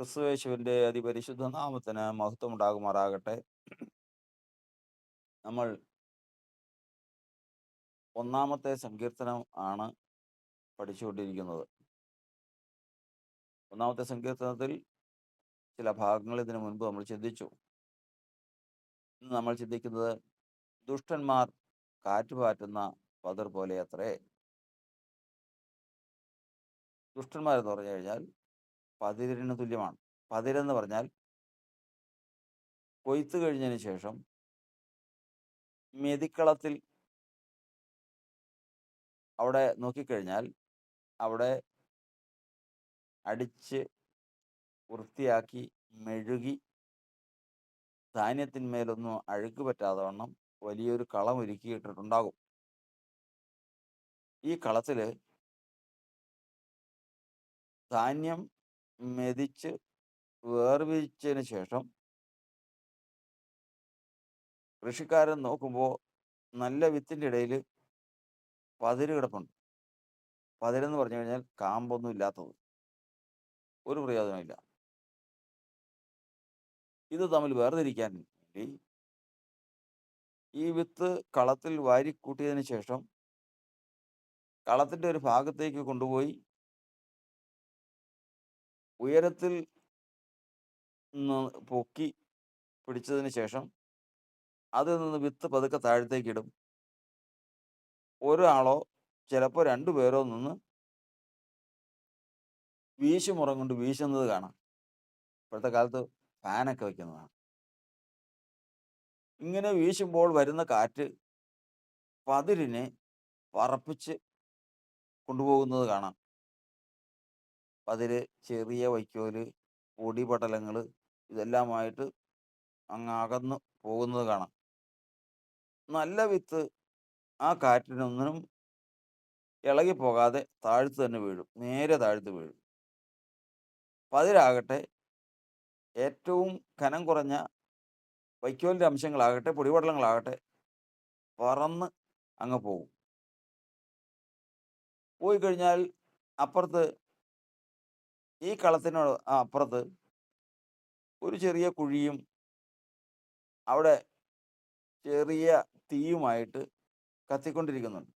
ക്രിസ്തുയേശുവിന്റെ അതിപരിശുദ്ധ നാമത്തിന് മഹത്വം ഉണ്ടാകുമാറാകട്ടെ നമ്മൾ ഒന്നാമത്തെ സങ്കീർത്തനം ആണ് പഠിച്ചുകൊണ്ടിരിക്കുന്നത്. ഒന്നാമത്തെ സങ്കീർത്തനത്തിൽ ചില ഭാഗങ്ങൾ ഇതിനു മുൻപ് നമ്മൾ ചിന്തിച്ചു. ഇന്ന് നമ്മൾ ചിന്തിക്കുന്നത് ദുഷ്ടന്മാർ കാറ്റുപാറ്റുന്ന പതിർ പോലെ അത്രേ ദുഷ്ടന്മാരെന്ന് പറഞ്ഞു കഴിഞ്ഞാൽ പതിരിന് തുല്യമാണ്. പതിരെന്ന് പറഞ്ഞാൽ കൊയ്ത്ത് കഴിഞ്ഞതിന് ശേഷം മെതിക്കളത്തിൽ അവിടെ നോക്കിക്കഴിഞ്ഞാൽ അവിടെ അടിച്ച് വൃത്തിയാക്കി മെഴുകി ധാന്യത്തിന്മേലൊന്നും അഴുക്ക് പറ്റാതെ വണ്ണം വലിയൊരു കളം ഒരുക്കിയിട്ടിട്ടുണ്ടാകും. ഈ കളത്തിൽ ധാന്യം മെതിച്ച് വേർതിരിച്ചതിന് ശേഷം കൃഷിക്കാരൻ നോക്കുമ്പോൾ നല്ല വിത്തിന്റെ ഇടയിൽ പതിര് കിടപ്പുണ്ട്. പതിരെന്ന് പറഞ്ഞു കഴിഞ്ഞാൽ കാമ്പൊന്നും ഇല്ലാത്തത്. ഒരു പ്രയോജനമില്ല ഇത് തമ്മിൽ വേർതിരിക്കാൻ വേണ്ടി ഈ വിത്ത് കളത്തിൽ വാരിക്കൂട്ടിയതിന് ശേഷം കളത്തിന്റെ ഒരു ഭാഗത്തേക്ക് കൊണ്ടുപോയി ഉയരത്തിൽ പൊക്കി പിടിച്ചതിന് ശേഷം അതിൽ നിന്ന് വിത്ത് പതുക്കെ താഴത്തേക്ക് ഇടും ഒരാളോ ചിലപ്പോൾ രണ്ടു പേരോ നിന്ന് വീശുമുറം കൊണ്ട് വീശുന്നത് കാണാം. ഇപ്പോഴത്തെ കാലത്ത് ഫാനൊക്കെ വെക്കുന്നതാണ്. ഇങ്ങനെ വീശുമ്പോൾ വരുന്ന കാറ്റ് പതിരിനെ പറപ്പിച്ച് കൊണ്ടുപോകുന്നത് കാണാം. പതിര് ചെറിയ വൈക്കോൽ പൊടിപടലങ്ങൾ ഇതെല്ലാമായിട്ട് അങ്ങ് അകന്ന് പോകുന്നത് കാണാം. നല്ല വിത്ത് ആ കാറ്റിനൊന്നിനും ഇളകി പോകാതെ താഴ്ത്ത് തന്നെ വീഴും. നേരെ താഴ്ത്ത് വീഴും. പതിരാകട്ടെ ഏറ്റവും കനം കുറഞ്ഞ വൈക്കോലിന്റെ അംശങ്ങളാകട്ടെ പൊടിപടലങ്ങളാകട്ടെ പറന്ന് അങ്ങ് പോകും. പോയി കഴിഞ്ഞാൽ അപ്പുറത്ത് ഈ കളത്തിന് അപ്പുറത്ത് ഒരു ചെറിയ കുഴിയും അവിടെ ചെറിയ തീയുമായിട്ട് കത്തിക്കൊണ്ടിരിക്കുന്നുണ്ട്.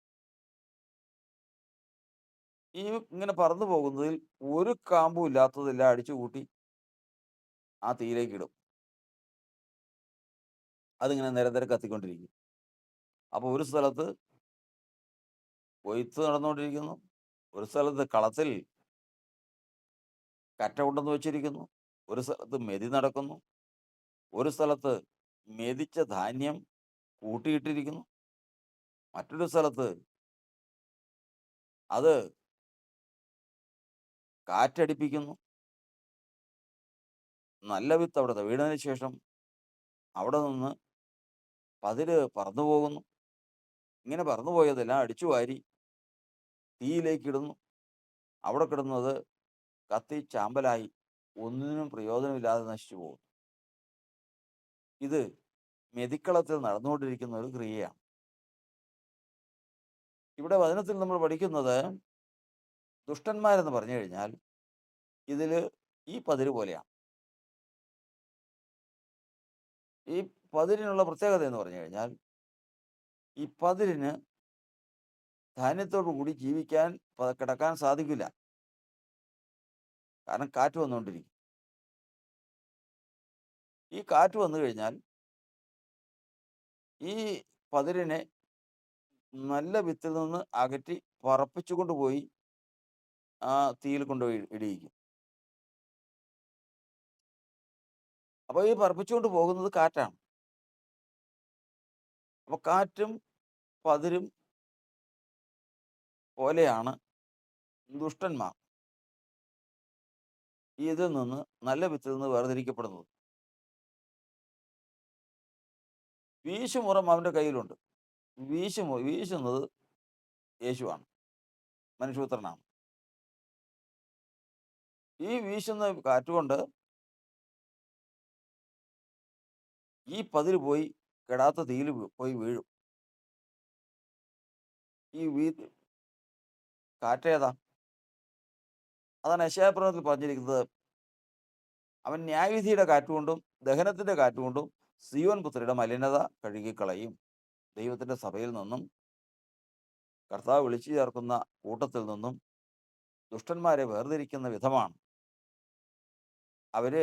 ഈ ഇങ്ങനെ പറന്നു പോകുന്നതിൽ ഒരു കാമ്പും ഇല്ലാത്തതെല്ലാം അടിച്ചു കൂട്ടി ആ തീയിലേക്ക് ഇടും. അതിങ്ങനെ നിരന്തരം കത്തിക്കൊണ്ടിരിക്കും. അപ്പോൾ ഒരു സ്ഥലത്ത് കൊയ്ത്ത് നടന്നുകൊണ്ടിരിക്കുന്നു. ഒരു സ്ഥലത്ത് കളത്തിൽ കറ്റ കൊണ്ടെന്ന് വെച്ചിരിക്കുന്നു. ഒരു സ്ഥലത്ത് മെതി നടക്കുന്നു. ഒരു സ്ഥലത്ത് മെതിച്ച ധാന്യം കൂട്ടിയിട്ടിരിക്കുന്നു. മറ്റൊരു സ്ഥലത്ത് അത് കാറ്റടിപ്പിക്കുന്നു. നല്ല വിത്ത് അവിടെ വീണതിന് ശേഷം അവിടെ നിന്ന് പതിര് പറന്നു പോകുന്നു. ഇങ്ങനെ പറന്നു പോയതെല്ലാം അടിച്ചു വാരി തീയിലേക്ക് ഇടുന്നു. അവിടെ കിടുന്നത് കത്തി ചാമ്പലായി ഒന്നിനും പ്രയോജനമില്ലാതെ നശിച്ചു പോകുന്നു. ഇത് മെതിക്കളത്തിൽ നടന്നുകൊണ്ടിരിക്കുന്ന ഒരു ക്രിയയാണ്. ഇവിടെ വചനത്തിൽ നമ്മൾ പഠിക്കുന്നത് ദുഷ്ടന്മാരെന്ന് പറഞ്ഞു കഴിഞ്ഞാൽ ഇതിൽ ഈ പതിര് പോലെയാണ്. ഈ പതിരിനുള്ള പ്രത്യേകത എന്ന് പറഞ്ഞു കഴിഞ്ഞാൽ ഈ പതിരിന് ധാന്യത്തോടു കൂടി ജീവിക്കാൻ കിടക്കാൻ സാധിക്കില്ല. കാരണം കാറ്റ് വന്നുകൊണ്ടിരിക്കും ഈ കാറ്റ് വന്നു കഴിഞ്ഞാൽ ഈ പതിരിനെ നല്ല വിത്തിൽ നിന്ന് അകറ്റി പറപ്പിച്ചു കൊണ്ടുപോയി ആ തീയിൽ കൊണ്ടുപോയി ഇടിയിക്കും. അപ്പോൾ ഈ പറപ്പിച്ചുകൊണ്ട് പോകുന്നത് കാറ്റാണ്. അപ്പോൾ കാറ്റും പതിരും പോലെയാണ് ദുഷ്ടന്മാർ. ഇതിൽ നിന്ന് നല്ല വിത്തിൽ നിന്ന് വേർതിരിക്കപ്പെടുന്നത്. വീശുമുറം അവന്റെ കയ്യിലുണ്ട്. വീശു വീശുന്നത് യേശുവാണ്. മനുഷ്യപുത്രനാണ് ഈ വീശുന്ന കാറ്റുകൊണ്ട് ഈ പതിര് പോയി കെടാത്ത തീയിൽ പോയി വീഴും. ഈ വീ കാറ്റേതാ? അതാണ് യശയാപ്രവണത്തിൽ പറഞ്ഞിരിക്കുന്നത്. അവൻ ന്യായവിധിയുടെ കാറ്റുകൊണ്ടും ദഹനത്തിന്റെ കാറ്റുകൊണ്ടും സിയോൻ പുത്രിയുടെ മലിനത കഴുകിക്കളയും. ദൈവത്തിന്റെ സഭയിൽ നിന്നും കർത്താവ് വിളിച്ചു ചേർക്കുന്ന കൂട്ടത്തിൽ നിന്നും ദുഷ്ടന്മാരെ വേർതിരിക്കുന്ന വിധമാണ്. അവർ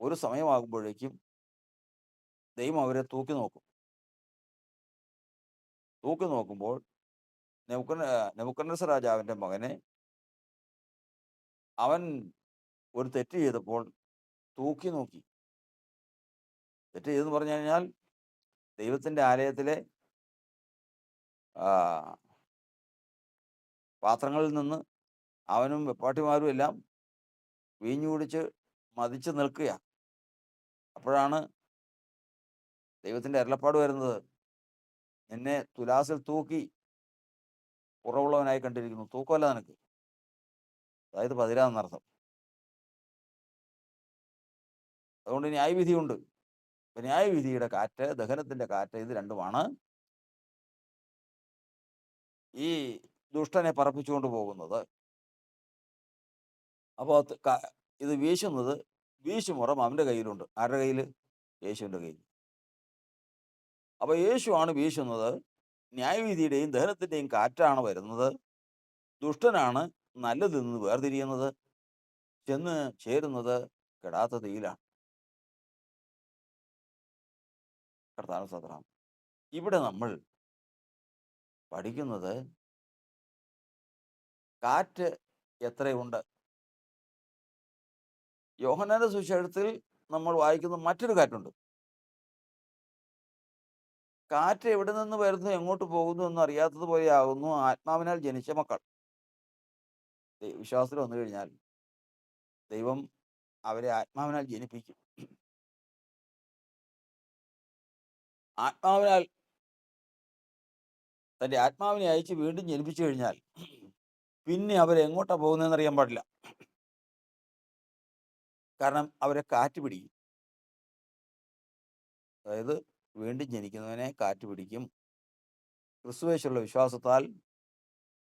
ഒരു സമയമാകുമ്പോഴേക്കും ദൈവം അവരെ തൂക്കി നോക്കും. തൂക്കി നോക്കുമ്പോൾ നെബുക്കന നെബുക്കന്നസ രാജാവിന്റെ മകനെ അവൻ ഒരു തെറ്റ് ചെയ്തപ്പോൾ തൂക്കി നോക്കി. തെറ്റ് ചെയ്തെന്ന് പറഞ്ഞു കഴിഞ്ഞാൽ ദൈവത്തിന്റെ ആലയത്തിലെ പാത്രങ്ങളിൽ നിന്ന് അവനും വെപ്പാട്ടിമാരും എല്ലാം വീഞ്ഞു കുടിച്ച് മതിച്ച് നിൽക്കുക അപ്പോഴാണ് ദൈവത്തിന്റെ അരുളപ്പാട് വരുന്നത്. നിന്നെ തുലാസിൽ തൂക്കി കുറവുള്ളവനായി കണ്ടിരിക്കുന്നു. തൂക്കമല്ല നിനക്ക്. അതായത് പതിരാന്നർത്ഥം അതുകൊണ്ട് ന്യായവിധിയുണ്ട് അപ്പൊ ന്യായവിധിയുടെ കാറ്റ് ദഹനത്തിന്റെ കാറ്റ് ഇത് രണ്ടുമാണ്. ഈ ദുഷ്ടനെ പറപ്പിച്ചുകൊണ്ട് പോകുന്നത്. അപ്പോൾ ഇത് വീശുന്നത് വീശുമുറം അവന്റെ കയ്യിലുണ്ട്. ആരുടെ കയ്യിൽ യേശുവിന്റെ കയ്യിൽ അപ്പോൾ യേശുവാണ് വീശുന്നത്. ന്യായവിധിയുടെയും ദഹനത്തിന്റെയും കാറ്റാണ് വരുന്നത്. ദുഷ്ടനാണ് നല്ലതിൽ നിന്ന് വേർതിരിയുന്നത് ചെന്ന് ചേരുന്നത് കെടാത്ത തീയിലാണ് കർത്താവ് സത്രം ഇവിടെ നമ്മൾ പഠിക്കുന്നത് കാറ്റ് എത്രയുണ്ട്? യോഹനാന സുശേഷത്തിൽ നമ്മൾ വായിക്കുന്ന മറ്റൊരു കാറ്റുണ്ട്. കാറ്റ് എവിടെ നിന്ന് വരുന്നു എങ്ങോട്ട് പോകുന്നു എന്ന് അറിയാത്തതുപോലെ ആകുന്നു ആത്മാവിനാൽ ജനിച്ച മക്കൾ. വിശ്വാസത്തിൽ വന്നു കഴിഞ്ഞാൽ ദൈവം അവരെ ആത്മാവിനാൽ ജനിപ്പിക്കും. ആത്മാവിനാൽ തന്റെ ആത്മാവിനെ അയച്ച് വീണ്ടും ജനിപ്പിച്ചു കഴിഞ്ഞാൽ പിന്നെ അവരെങ്ങോട്ടാ പോകുന്നതെന്ന് അറിയാൻ പാടില്ല. കാരണം അവരെ കാറ്റ് പിടിക്കും. അതായത് വീണ്ടും ജനിക്കുന്നവനെ കാറ്റ് പിടിക്കും. ക്രിസ്തുവേശുള്ള വിശ്വാസത്താൽ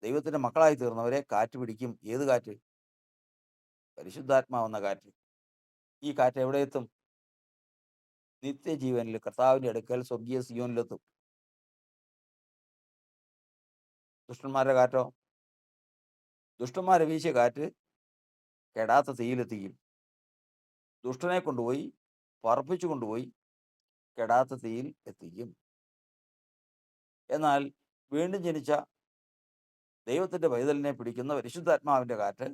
ദൈവത്തിന്റെ മക്കളായി തീർന്നവരെ കാറ്റ് പിടിക്കും. ഏത് കാറ്റ്? പരിശുദ്ധാത്മാവെന്ന കാറ്റ്. ഈ കാറ്റ് എവിടെ എത്തും? നിത്യജീവനിൽ കർത്താവിന്റെ അടുക്കൽ സ്വർഗീയ സിയോനിലെത്തും. ദുഷ്ടന്മാരുടെ കാറ്റോ? ദുഷ്ടന്മാരെ വീശിയ കാറ്റ് കെടാത്ത തീയിലെത്തിക്കും. ദുഷ്ടനെ കൊണ്ടുപോയി പറപ്പിച്ചു കൊണ്ടുപോയി കെടാത്ത തീയിൽ എത്തിക്കും. എന്നാൽ വീണ്ടും ജനിച്ച ദൈവത്തിന്റെ പൈതലിനെ പിടിക്കുന്ന പരിശുദ്ധാത്മാവിന്റെ കാറ്റ്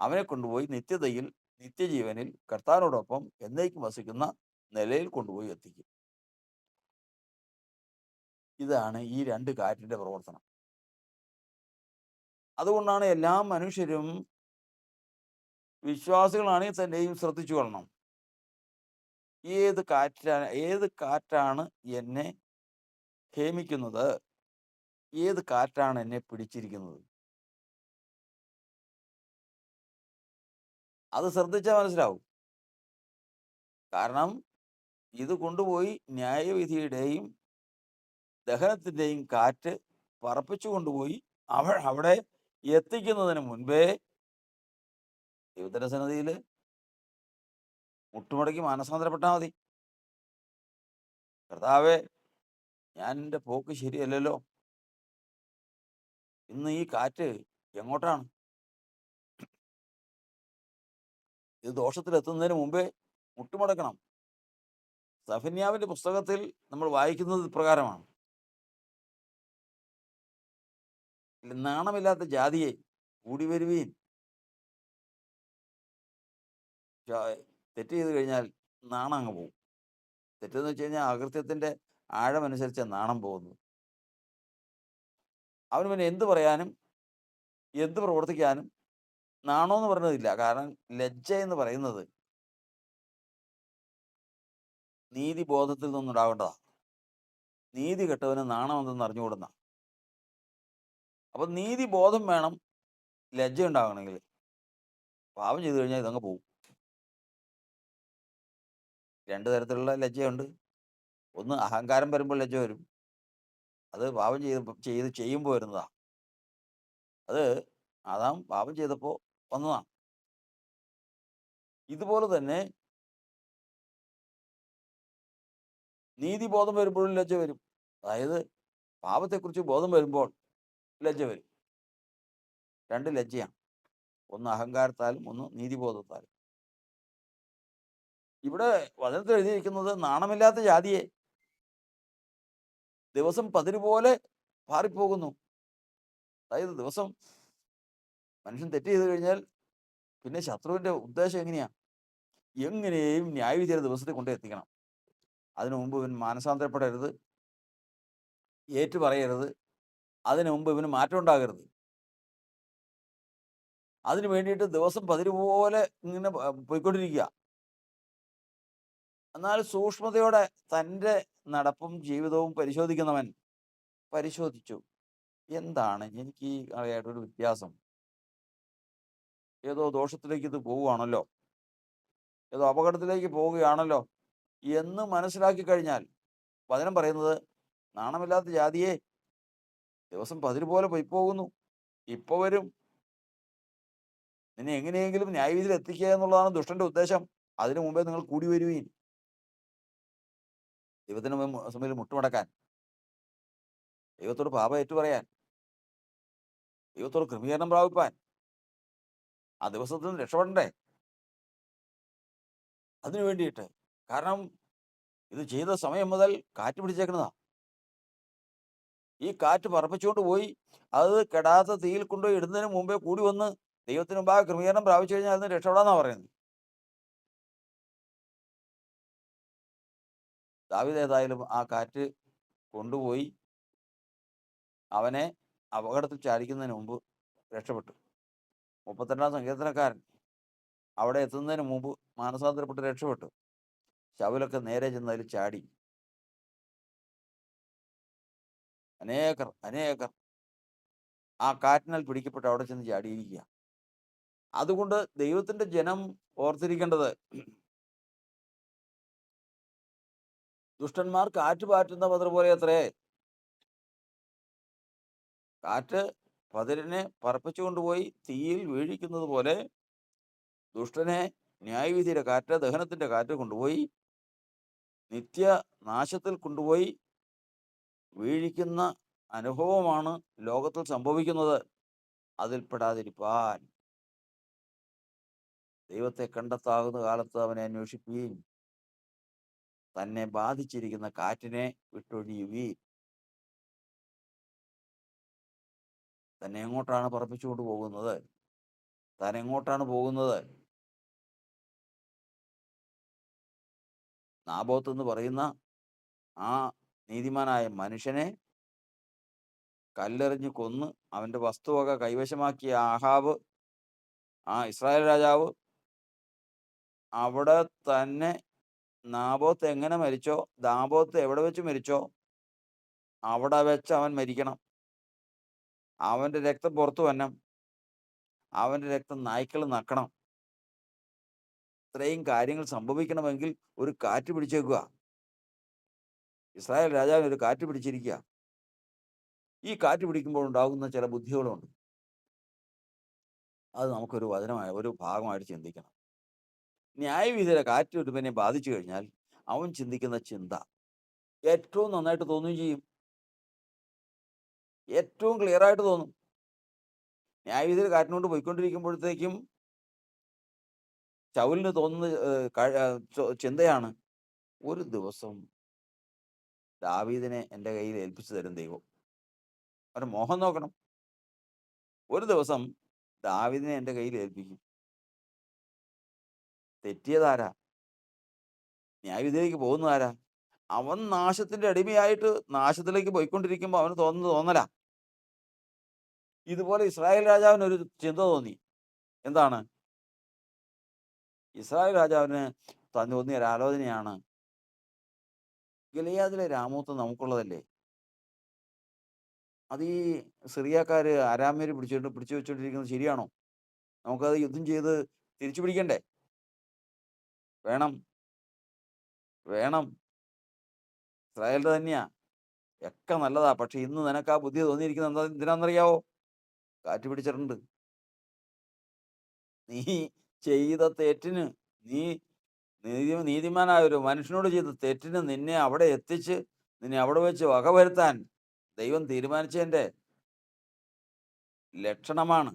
അവനെ കൊണ്ടുപോയി നിത്യതയിൽ നിത്യജീവനിൽ കർത്താനോടൊപ്പം എന്നേക്കും വസിക്കുന്ന നിലയിൽ കൊണ്ടുപോയി എത്തിക്കും. ഇതാണ് ഈ രണ്ട് കാറ്റിന്റെ പ്രവർത്തനം. അതുകൊണ്ടാണ് എല്ലാ മനുഷ്യരും വിശ്വാസികളാണെങ്കിൽ തന്നെയും ശ്രദ്ധിച്ചു കൊള്ളണം. ഏത് കാറ്റാണ് ഏത് കാറ്റാണ് എന്നെ ഹേമിക്കുന്നത് ഏത് കാറ്റാണ് എന്നെ പിടിച്ചിരിക്കുന്നത്? അത് ശ്രദ്ധിച്ചാൽ മനസ്സിലാവും. കാരണം ഇത് കൊണ്ടുപോയി ന്യായവിധിയുടെയും ദഹനത്തിന്റെയും കാറ്റ് പറപ്പിച്ചു കൊണ്ടുപോയി അവൾ അവിടെ എത്തിക്കുന്നതിന് മുൻപേ സന്നദ്ധിയിൽ മുട്ടുമടക്കി മാനസാന്തരപ്പെട്ടാൽ മതി. കർത്താവെ ഞാൻ എന്റെ പോക്ക് ശരിയല്ലല്ലോ. ഇന്ന് ഈ കാറ്റ് എങ്ങോട്ടാണ്? ഇത് ദോഷത്തിൽ എത്തുന്നതിന് മുമ്പേ മുട്ടുമടക്കണം. സഫന്യാവിന്റെ പുസ്തകത്തിൽ നമ്മൾ വായിക്കുന്നത് ഇപ്രകാരമാണ്. നാണമില്ലാത്ത ജാതിയെ കൂടി വരുവീൻ. തെറ്റ് ചെയ്ത് കഴിഞ്ഞാൽ നാണം അങ്ങ് പോകും തെറ്റെന്ന് വെച്ച് കഴിഞ്ഞാൽ അകൃത്യത്തിന്റെ ആഴമനുസരിച്ച് നാണം പോകുന്നത്. അവന് പിന്നെ എന്ത് പറയാനും എന്ത് പ്രവർത്തിക്കാനും നാണോ എന്ന് പറയുന്നതില്ല കാരണം ലജ്ജ എന്ന് പറയുന്നത് നീതി ബോധത്തിൽ നിന്നുണ്ടാവേണ്ടതാ നീതി കെട്ടവന് നാണമെന്തെന്ന് അറിഞ്ഞുകൂടുന്ന. അപ്പൊ നീതി ബോധം വേണം ലജ്ജ ഉണ്ടാകണമെങ്കിൽ. പാപം ചെയ്തു കഴിഞ്ഞാൽ ഇതങ്ങ് പോകും രണ്ട് തരത്തിലുള്ള ലജ്ജയുണ്ട്. ഒന്ന് അഹങ്കാരം വരുമ്പോൾ ലജ്ജ വരും. അത് പാപം ചെയ്ത് ചെയ്ത് ചെയ്യുമ്പോൾ വരുന്നതാണ് അത് ആദാം പാപം ചെയ്തപ്പോൾ വന്നതാണ് ഇതുപോലെ തന്നെ നീതിബോധം വരുമ്പോഴും ലജ്ജ വരും. അതായത് പാപത്തെക്കുറിച്ച് ബോധം വരുമ്പോൾ ലജ്ജ വരും. രണ്ട് ലജ്ജയാണ്. ഒന്ന് അഹങ്കാരത്താലും ഒന്ന് നീതിബോധത്താലും. ഇവിടെ വചനത്തിൽ എഴുതിയിരിക്കുന്നത് നാണമില്ലാത്ത ജാതിയെ ദിവസം പതിര് പോലെ പാറിപ്പോകുന്നു. അതായത് ദിവസം മനുഷ്യൻ തെറ്റ് ചെയ്ത് കഴിഞ്ഞാൽ പിന്നെ ശത്രുവിന്റെ ഉദ്ദേശം എങ്ങനെയാ? എങ്ങനെയും ന്യായവിധിയുടെ ദിവസത്തെ കൊണ്ട് എത്തിക്കണം. അതിനു മുമ്പ് ഇവൻ മാനസാന്തരപ്പെടരുത്. ഏറ്റുപറയരുത്. അതിനു മുമ്പ് ഇവന് മാറ്റം ഉണ്ടാകരുത്. അതിനു വേണ്ടിയിട്ട് ദിവസം പതിര് പോലെ ഇങ്ങനെ പോയിക്കൊണ്ടിരിക്കുക. എന്നാൽ സൂക്ഷ്മതയോടെ തന്റെ നടപ്പും ജീവിതവും പരിശോധിക്കുന്നവൻ പരിശോധിച്ചു. എന്താണ് എനിക്ക് ഈ ആയിട്ടൊരു വ്യത്യാസം? ഏതോ ദോഷത്തിലേക്ക് ഇത് പോവുകയാണല്ലോ? ഏതോ അപകടത്തിലേക്ക് പോവുകയാണല്ലോ? എന്ന് മനസ്സിലാക്കി കഴിഞ്ഞാൽ വചനം പറയുന്നത് നാണമില്ലാത്ത ജാതിയെ ദിവസം പതിര് പോലെ പോയി പോകുന്നു ഇപ്പൊ വരും. നിന്നെ എങ്ങനെയെങ്കിലും ന്യായവിധിയിൽ എത്തിക്കുക എന്നുള്ളതാണ് ദുഷ്ടന്റെ ഉദ്ദേശം. അതിനു മുമ്പേ നിങ്ങൾ കൂടി വരുവീൻ ദൈവത്തിന് മുമ്പ് മുമ്പിൽ മുട്ടുമടക്കാൻ ദൈവത്തോട് പാപ ഏറ്റുപറയാൻ. ദൈവത്തോട് ക്രമീകരണം പ്രാപിപ്പാൻ. ആ ദിവസത്തിൽ നിന്ന് രക്ഷപ്പെടണ്ടേ? അതിനു വേണ്ടിയിട്ട്. കാരണം ഇത് ചെയ്ത സമയം മുതൽ കാറ്റ് പിടിച്ചേക്കുന്നതാ ഈ കാറ്റ് പറപ്പിച്ചുകൊണ്ട് പോയി അത് കെടാത്ത തീയിൽ കൊണ്ടുപോയി ഇടുന്നതിന് മുമ്പേ കൂടി വന്ന് ദൈവത്തിന് മുമ്പാകെ ക്രമീകരണം പ്രാപിച്ചു കഴിഞ്ഞാൽ അതിന് രക്ഷപ്പെടാന്നാ പറയുന്നത്. ദാവീദ് ഏതായാലും ആ കാറ്റ് കൊണ്ടുപോയി അവനെ അപകടത്തിൽ ചാടിക്കുന്നതിന് മുമ്പ് രക്ഷപ്പെട്ടു. മുപ്പത്തിരണ്ടാം സങ്കീർത്തനക്കാരൻ അവിടെ എത്തുന്നതിന് മുമ്പ് മാനസാന്തരപ്പെട്ട് രക്ഷപ്പെട്ടു. ശവലൊക്കെ നേരെ ചെന്ന് അതിൽ ചാടി. അനേകർ അനേകർ ആ കാറ്റിനാൽ പിടിക്കപ്പെട്ട് അവിടെ ചെന്ന് ചാടിയിരിക്കുക അതുകൊണ്ട് ദൈവത്തിന്റെ ജനം ഓർത്തിരിക്കേണ്ടത് ദുഷ്ടന്മാർ കാറ്റ് പാറ്റുന്ന പതിർ പോലെ അത്രേ. കാറ്റ് പതിരിനെ പറപ്പിച്ചു കൊണ്ടുപോയി തീയിൽ വീഴിക്കുന്നത് പോലെ ദുഷ്ടനെ ന്യായവിധിയുടെ കാറ്റ് ദഹനത്തിന്റെ കാറ്റ് കൊണ്ടുപോയി നിത്യനാശത്തിൽ കൊണ്ടുപോയി വീഴിക്കുന്ന അനുഭവമാണ് ലോകത്തിൽ സംഭവിക്കുന്നത്. അതിൽപ്പെടാതിരിപ്പാൻ ദൈവത്തെ കണ്ടെത്താകുന്ന കാലത്ത് അവനെ അന്വേഷിപ്പീൻ. തന്നെ ബാധിച്ചിരിക്കുന്ന കാറ്റിനെ വിട്ടൊഴിയുകയും തന്നെ എങ്ങോട്ടാണ് പറപ്പിച്ചുകൊണ്ട് പോകുന്നത്? താൻ എങ്ങോട്ടാണ് പോകുന്നത്? നാബോത്ത് എന്ന് പറയുന്ന ആ നീതിമാനായ മനുഷ്യനെ കല്ലെറിഞ്ഞ് കൊന്ന് അവന്റെ വസ്തുവക കൈവശമാക്കിയ ആഹാബ് ആ ഇസ്രായേൽ രാജാവ് അവിടെ തന്നെ നാബോത്ത് എങ്ങനെ മരിച്ചോ ദാബോത്ത് എവിടെ വെച്ച് മരിച്ചോ അവിടെ വെച്ച് അവൻ മരിക്കണം. അവന്റെ രക്തം പുറത്തു വരണം. അവന്റെ രക്തം നായ്ക്കൾ നക്കണം. ഇത്രയും കാര്യങ്ങൾ സംഭവിക്കണമെങ്കിൽ ഒരു കാറ്റ് പിടിച്ചേക്കുക. ഇസ്രായേൽ രാജാവിന് ഒരു കാറ്റ് പിടിച്ചിരിക്കുക. ഈ കാറ്റ് പിടിക്കുമ്പോൾ ഉണ്ടാകുന്ന ചില ബുദ്ധികളുണ്ട്. അത് നമുക്കൊരു വചനമായ ഒരു ഭാഗമായിട്ട് ചിന്തിക്കണം. ന്യായവിധിയുടെ കാറ്റ് ഒരുവനെ ബാധിച്ചു കഴിഞ്ഞാൽ അവൻ ചിന്തിക്കുന്ന ചിന്ത ഏറ്റവും നന്നായിട്ട് തോന്നുകയും ചെയ്യും. ഏറ്റവും ക്ലിയർ ആയിട്ട് തോന്നും. ന്യായവിധിയുടെ കാറ്റിനോട് പോയിക്കൊണ്ടിരിക്കുമ്പോഴത്തേക്കും ചൗലിന് തോന്നുന്ന ചിന്തയാണ് ഒരു ദിവസം ദാവീദിനെ എന്റെ കയ്യിൽ ഏൽപ്പിച്ചു തരും ദൈവം. അവരുടെ മോഹം നോക്കണം. ഒരു ദിവസം ദാവീദിനെ എന്റെ കയ്യിൽ ഏൽപ്പിക്കും. തെറ്റിയതാരാ? ന്യായവിധിയിലേക്ക് പോകുന്നതാരാ? അവൻ നാശത്തിന്റെ അടിമയായിട്ട് നാശത്തിലേക്ക് പോയിക്കൊണ്ടിരിക്കുമ്പോൾ അവന് തോന്നുന്നത് തോന്നല. ഇതുപോലെ ഇസ്രായേൽ രാജാവിന് ഒരു ചിന്ത തോന്നി. എന്താണ്? ഇസ്രായേൽ രാജാവിന് തന്നു തോന്നിയ ഒരു ആലോചനയാണ്. ഗലിയാദിലെ രാമൂത്ത് നമുക്കുള്ളതല്ലേ? അത് ഈ സിറിയാക്കാർ ആരാമ്യര് പിടിച്ചിട്ട് പിടിച്ചു വെച്ചോണ്ടിരിക്കുന്നത് ശരിയാണോ? നമുക്കത് യുദ്ധം ചെയ്ത് തിരിച്ചു പിടിക്കണ്ടേ വേണം. വേണം. ഇസ്രായേലിന്റെ തന്നെയാ. ഒക്കെ നല്ലതാ. പക്ഷെ ഇന്ന് നിനക്ക് ആ ബുദ്ധി തോന്നിയിരിക്കുന്നത് എന്താ? എന്തിനാണെന്നറിയാവോ? കാറ്റ് പിടിച്ചിട്ടുണ്ട് നീ ചെയ്ത തെറ്റിന് നീ നീതി നീതിമാനായ ഒരു മനുഷ്യനോട് ചെയ്ത തെറ്റിന് നിന്നെ അവിടെ എത്തിച്ച് നിന്നെ അവിടെ വെച്ച് വകവരുത്താൻ ദൈവം തീരുമാനിച്ചതിന്റെ ലക്ഷണമാണ്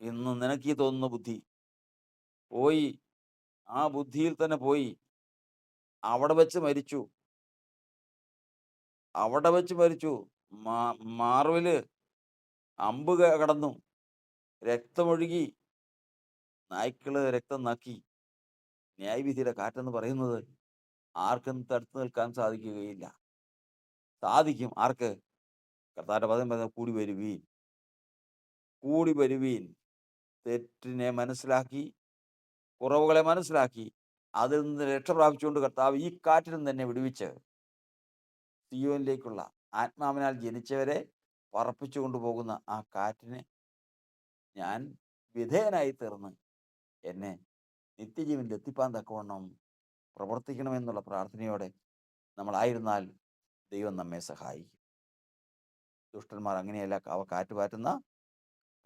ഇന്ന് നിനക്ക് ഈ തോന്നുന്ന ബുദ്ധി. പോയി ആ ബുദ്ധിയിൽ തന്നെ പോയി. അവിടെ വെച്ച് മരിച്ചു. അവിടെ വെച്ച് മരിച്ചു. മാ മാർവിൽ അമ്പ് കടന്നു. രക്തമൊഴുകി. നായ്ക്കൾ രക്തം നക്കി. ന്യായവിധിയുടെ കാറ്റെന്ന് പറയുന്നത് ആർക്കും തടുത്തു നിൽക്കാൻ സാധിക്കുകയില്ല. സാധിക്കും ആർക്ക്? കർത്താന്റെ പദം പറഞ്ഞ കൂടി വരുവീൻ. കൂടി വരുവീൻ. തെറ്റിനെ മനസ്സിലാക്കി. കുറവുകളെ മനസ്സിലാക്കി അതിൽ നിന്ന് രക്ഷ പ്രാപിച്ചുകൊണ്ട് കർത്താവ് ഈ കാറ്റിൽ നിന്ന് തന്നെ വിടുവിച്ച് സിയോനിലേക്കുള്ള ആത്മാവിനാൽ ജനിച്ചവരെ പറപ്പിച്ചു കൊണ്ടുപോകുന്ന ആ കാറ്റിനെ ഞാൻ വിധേയനായി തീർന്ന് എന്നെ നിത്യജീവനിൽ എത്തിപ്പാൻ തക്കവണ്ണം പ്രവർത്തിക്കണമെന്നുള്ള പ്രാർത്ഥനയോടെ നമ്മളായിരുന്നാൽ ദൈവം നമ്മെ സഹായിക്കും. ദുഷ്ടന്മാർ അങ്ങനെയല്ല അവ കാറ്റ് പാറ്റുന്ന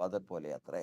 പതർ പോലെ അത്രേ.